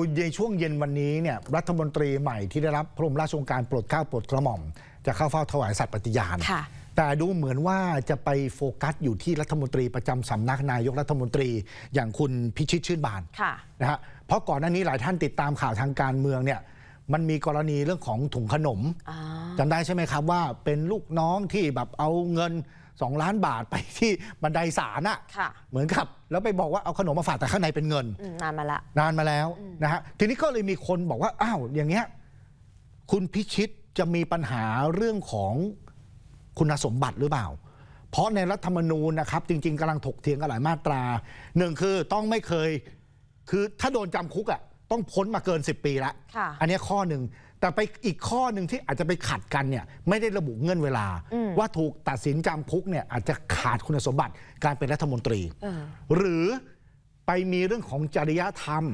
ในช่วงเย็นวันนี้เนี่ยรัฐมนตรีใหม่ที่ได้รับพระบรมราชโองการโปรดเกล้าโปรดกระหม่อม จะเข้าเฝ้าถวายสัตย์ปฏิญาณค่ะแต่ดูเหมือนว่าจะไปโฟกัสอยู่ที่รัฐมนตรีประจำสำนักนายกรัฐมนตรีอย่างคุณพิชิตชื่นบานค่ะนะฮะเพราะก่อนหน้านี้หลายท่านติดตามข่าวทางการเมืองเนี่ยมันมีกรณีเรื่องของถุงขนมอ่าจำได้ใช่ไหมครับว่าเป็นลูกน้องที่แบบเอาเงิน 2 ล้านบาทไปที่บันไดศาลอะค่ะ เหมือนกับ แล้วไปบอกว่าเอาขนมมาฝากแต่ข้างในเป็นเงิน อืมนานมาละ นานมาแล้วนะฮะทีนี้ก็เลยมีคนบอกว่าอ้าวอย่างเงี้ยคุณพิชิตจะมีปัญหาเรื่องของคุณสมบัติหรือเปล่า เพราะในรัฐธรรมนูญนะครับ จริง ๆกำลังถกเถียงกันหลายมาตราหนึ่งคือต้องไม่เคย คือถ้าโดนจำคุกอะต้องพ้นมาเกิน 10 ปีละ ค่ะ อันเนี้ยข้อหนึ่ง แต่ไปอีกข้อหนึ่งที่อาจจะไปขัดกันเนี่ยไม่ได้ระบุเงื่อนเวลา ว่าถูกตัดสินจำคุกเนี่ยอาจจะขาดคุณสมบัติการเป็นรัฐมนตรีเออหรือไปมีเรื่องของจริยธรรม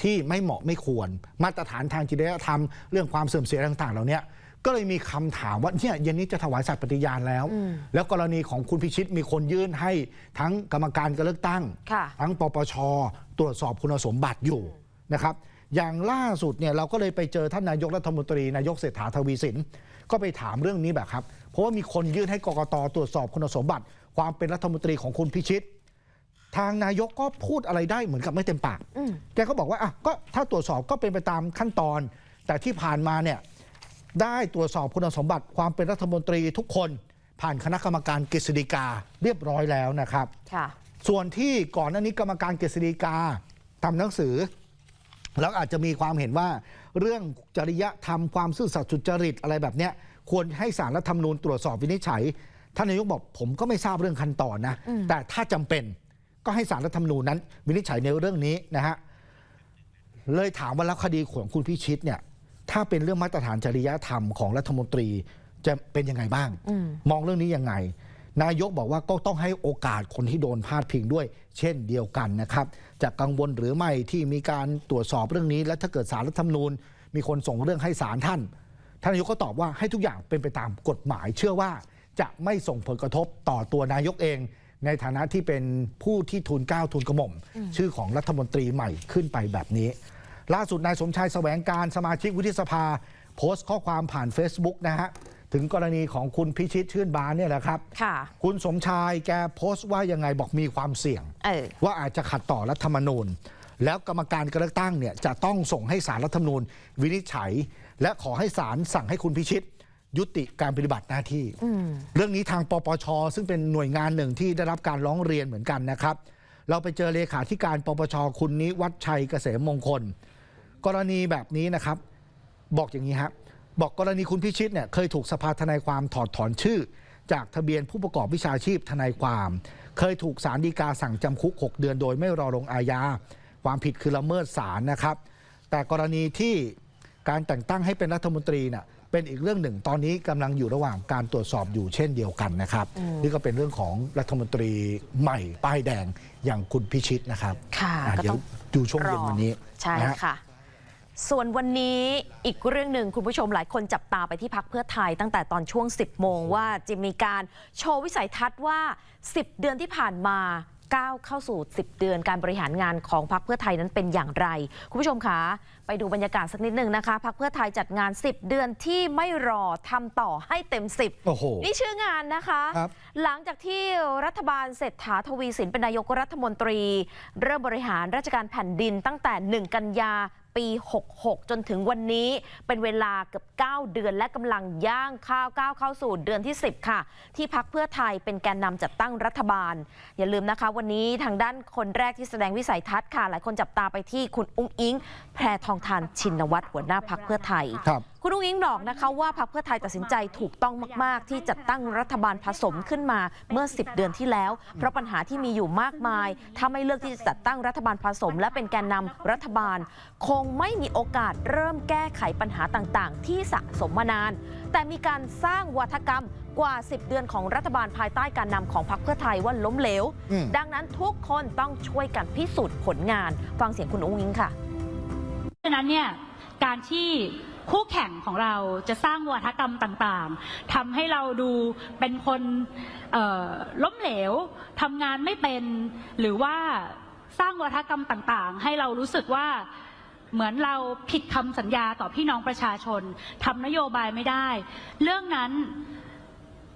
ที่ไม่เหมาะไม่ควร มาตรฐานทางจริยธรรม เรื่องความเสื่อมเสียต่างๆเหล่าเนี้ยก็เลยมีคำถามว่าเนี่ยเย็นนี้จะถวายสัตย์ปฏิญาณแล้ว แล้วกรณีของคุณพิชิตมีคนยื่นให้ทั้งกรรมการการเลือกตั้งค่ะทั้งปปช ตรวจสอบคุณสมบัติอยู่นะครับ อย่างล่าสุดเนี่ยเราก็เลยไปเจอท่านนายกรัฐมนตรีนายกเศรษฐาทวีสิน ก็ไปถามเรื่องนี้แบบครับ เพราะว่ามีคนยื่นให้กกตตรวจสอบคุณสมบัติ ความเป็นรัฐมนตรีของคุณพิชิต ทางนายกก็พูดอะไรได้เหมือนกับไม่เต็มปากอืมแกก็บอกว่าอะก็ถ้าตรวจสอบก็เป็นไปตามขั้นตอน แต่ที่ผ่านมาเนี่ยได้ตรวจสอบคุณสมบัติความเป็นรัฐมนตรีทุกคน ผ่านคณะกรรมการกฤษฎีกาเรียบร้อยแล้วนะครับค่ะส่วนที่ก่อนหน้านี้กรรมการกฤษฎีกาทำหนังสือ แล้วอาจจะมีความเห็นว่า เรื่องจริยธรรมความซื่อสัตย์สุจริตอะไรแบบเนี้ยควรให้สารรัฐธรรมนูญตรวจสอบวินิจฉัยท่านนายกบอกผมก็ไม่ทราบเรื่องขั้นตอนนะ แต่ถ้าจำเป็นก็ให้สารรัฐธรรมนูญนั้น วินิจฉัยในเรื่องนี้นะฮะเลยถามว่าแล้วคดีของคุณพิชิตเนี่ย ถ้าเป็นเรื่องมาตรฐานจริยธรรมของรัฐมนตรีจะเป็นยังไงบ้าง มองเรื่องนี้ยังไง นายกบอกว่าก็ต้องให้โอกาสคนที่โดนพาดพิงด้วย เช่นเดียวกันนะครับจะกังวลหรือไม่ที่มีการตรวจสอบเรื่องนี้ และถ้าเกิดสารรัฐธรรมนูญ มีคนส่งเรื่องให้ศาลท่านท่านนายกก็ตอบว่าให้ทุกอย่างเป็นไปตามกฎหมาย เชื่อว่าจะไม่ส่งผลกระทบต่อตัวนายกเอง ในฐานะที่เป็นผู้ที่ทูลเกล้าทูลกระหม่อมชื่อของรัฐมนตรีใหม่ขึ้นไปแบบนี้ ล่าสุดนายสมชายแสวงการสมาชิกวุฒิสภา โพสต์ข้อความผ่าน Facebook นะฮะ ถึงกรณีของคุณพิชิตชื่นบานเนี่ยแหละครับ ค่ะ คุณสมชายแกโพสต์ว่ายังไงบอกมีความเสี่ยง เออ ว่าอาจจะขัดต่อรัฐธรรมนูญ แล้วกรรมการการเลือกตั้งเนี่ยจะต้องส่งให้สารรัฐธรรมนูญ วินิจฉัย และขอให้ศาลสั่งให้คุณพิชิต ยุติการปฏิบัติหน้าที่ เรื่องนี้ทางปปช ซึ่งเป็นหน่วยงานหนึ่งที่ได้รับการร้องเรียนเหมือนกันนะครับ เราไปเจอเลขาธิการปปชคุณนิวัฒชัยเกษมมงคล กรณีแบบนี้นะครับ บอกอย่างนี้ฮะบ อกกรณีคุณพิชิตเนี่ยเคยถูกสภาทนายความถอดถอนชื่อ จากทะเบียนผู้ประกอบวิชาชีพทนายความ เคยถูกสารดีกาสั่งจำคุก 6 เดือนโดยไม่รอลงอาญาความผิดคือละเมิดศาลนะครับ แต่กรณีที่การแต่งตั้งให้เป็นรัฐมนตรีน่ะเป็นอีกเรื่องหนึ่ง ตอนนี้กำลังอยู่ระหว่างการตรวจสอบอยู่เช่นเดียวกันนะครับ นี่ก็เป็นเรื่องของรัฐมนตรีใหม่ป้ายแดงอย่างคุณพิชิตนะครับค่ะอะก็เดี๋ยต้วองดูช่วงเย็นวันนี้ใช่นะฮะค่ะ ส่วนวันนี้อีกเรื่องหนึ่งคุณผู้ชมหลายคนจับตาไปที่พักเพื่อไทยตั้งแต่ตอนช่วง 10 โมงว่าจะมีการโชว์วิสัยทัศน์ว่า 10 เดือนที่ผ่านมาก้าวเข้าสู่ 10 เดือนการบริหารงานของพักเพื่อไทยนั้นเป็นอย่างไร คุณผู้ชมคะ ไปดูบรรยากาศสักนิดหนึ่งนะคะพักเพื่อไทยจัดงาน 10 เดือนที่ไม่รอทำต่อให้เต็ม 10โอ้โหนี่ชื่องานนะคะครับหลังจากที่รัฐบาลเศรษฐาทวีสินเป็นนายกรัฐมนตรี เริ่มบริหารราชการแผ่นดินตั้งแต่ 1 กันยา ปี 66 จนถึงวันนี้เป็นเวลาเกือบ 9 เดือนและกำลังย่างข้าวก้าวเข้าสู่เดือนที่ 10 ค่ะ ที่พักเพื่อไทยเป็นแกนนำจัดตั้งรัฐบาล อย่าลืมนะคะ วันนี้ทางด้านคนแรกที่แสดงวิสัยทัศน์ค่ะ หลายคนจับตาไปที่คุณอุ้งอิง แพรทองทานชินวัตรหัวหน้าพักเพื่อไทยครับ คุณอุ้งอิงบอกนะคะว่าพรรคเพื่อไทยตัดสินใจถูกต้องมาก ๆ ที่จัดตั้งรัฐบาลผสมขึ้นมาเมื่อ 10 เดือนที่แล้ว เพราะปัญหาที่มีอยู่มากมาย ถ้าไม่เลือกที่จะจัดตั้งรัฐบาลผสม และเป็นแกนนำรัฐบาล คงไม่มีโอกาสเริ่มแก้ไขปัญหาต่าง ๆ ที่สะสมมานาน แต่มีการสร้างวัฒกรรมกว่า 10 เดือนของรัฐบาลภายใต้การนำของพรรคเพื่อไทยว่าล้มเหลวอืมดังนั้นทุกคนต้องช่วยกันพิสูจน์ผลงาน ฟังเสียงคุณอุ้งอิงค่ะ ฉะนั้นเนี่ยการที่ คู่แข่งของเราจะสร้างวัฒกรรมต่างๆทำให้เราดูเป็นคนล้มเหลวทำงานไม่เป็น หรือว่าสร้างวัฒกรรมต่างๆ ให้เรารู้สึกว่าเหมือนเราผิดคำสัญญาต่อพี่น้องประชาชนทำนโยบายไม่ได้ เรื่องนั้น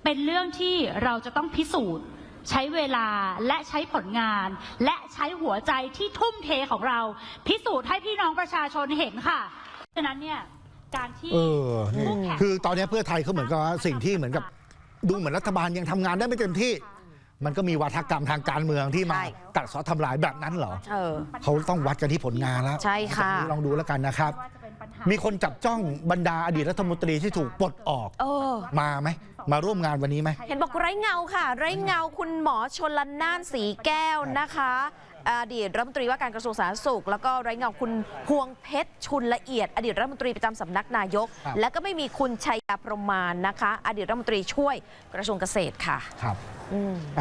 เป็นเรื่องที่เราจะต้องพิสูจน์ ใช้เวลาและใช้ผลงาน และใช้หัวใจที่ทุ่มเทของเรา พิสูจน์ให้พี่น้องประชาชนเห็นค่ะ ฉะนั้นเนี่ย การที่เออนี่คู่แข่ง คือตอนนี้เพื่อไทยเขาเหมือนกับว่าสิ่งที่เหมือนกับ ดูเหมือนรัฐบาลยังทำงานได้ไม่เต็มที่ มันก็มีวาทกรรมทางการเมืองที่มาใช่ ตัดเสอทำลายแบบนั้นเหรอ เออ เขาต้องวัดกันที่ผลงานแล้วใช่ค่ะ ลองดูแล้วกันนะครับ มีคนจับจ้องบรรดาอดีตรัฐมนตรีที่ถูกปลดออกเออ มาไหม มาร่วมงานวันนี้ไหม เห็นบอกไร้เงาค่ะ ไร้เงาคุณหมอชนละนานสีแก้วนะคะ อดีตรัฐมนตรีว่าการกระทรวงสาธารณสุข แล้วก็ไร้เงาคุณพวงเพชรชุนละเอียด อดีตรัฐมนตรีประจำสำนักนายกครับและก็ไม่มีคุณชัยยาพรหมานนะคะ อดีตรัฐมนตรีช่วยกระทรวงเกษตรค่ะครับอืม